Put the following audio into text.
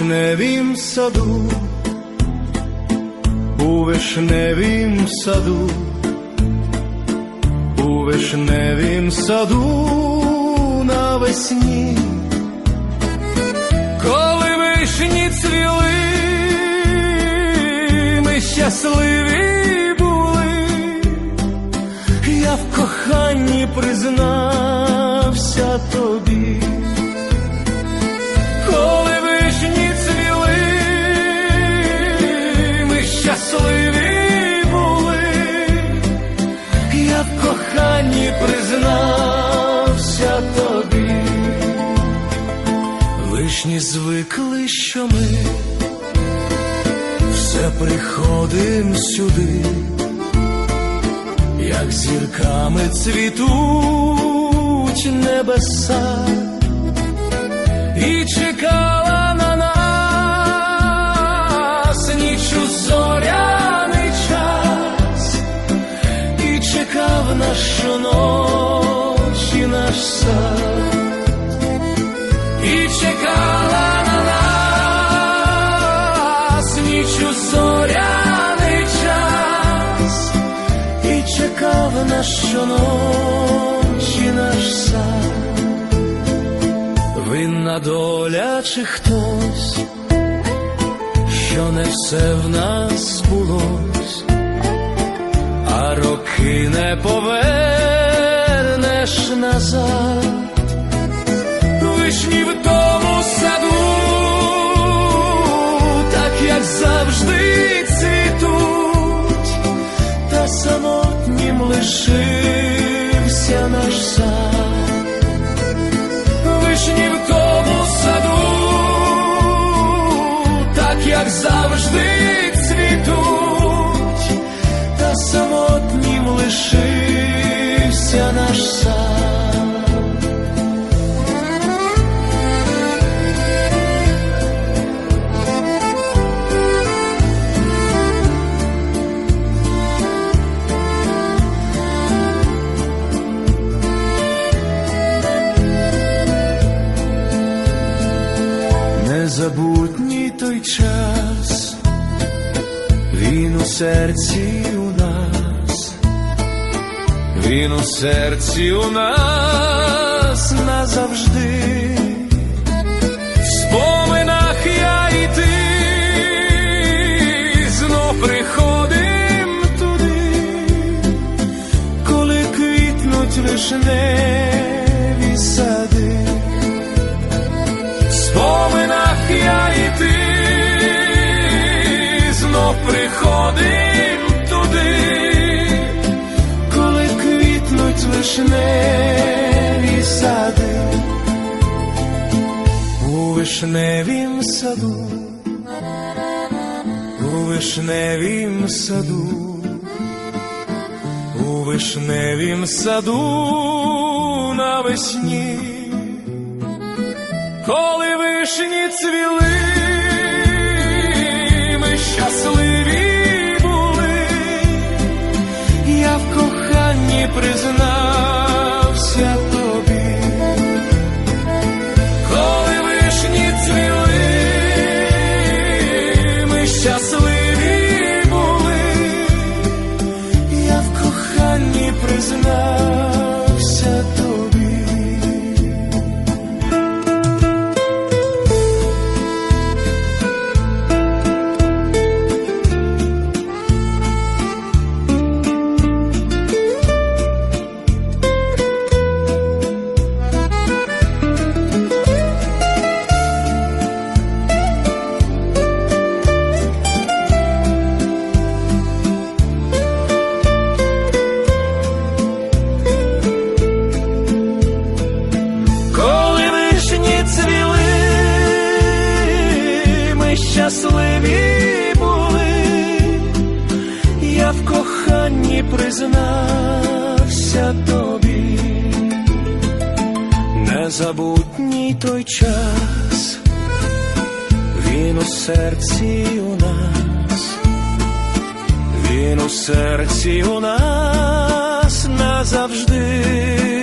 вишневім саду, у вишневім саду, у вишневім саду навесні, коли вишні цвіли, ми щасливі були, я в коханні признався тобі. Коханні признався тобі. Вишні звикли, що ми все приходим сюди, як зірками цвітуть небеса і чекала чи хтось, що не все в нас збулось, а роки не повернеш назад, вишні в тому саду, так як завжди цвітуть, та самотнім лишився як завжди час, він у серці у нас, він у серці у нас назавжди, в споминах я і ти. Приходим туди, коли квітнуть вишневі сади. Споминах я і ти приходим туди, коли квітнуть вишневі сади, у вишневім саду, у вишневім саду, у вишневім саду навесні. Коли вишні цвіли, ми щасливі щасливі були, я в коханні признався тобі, незабутній той час, він у серці у нас, він у серці у нас назавжди.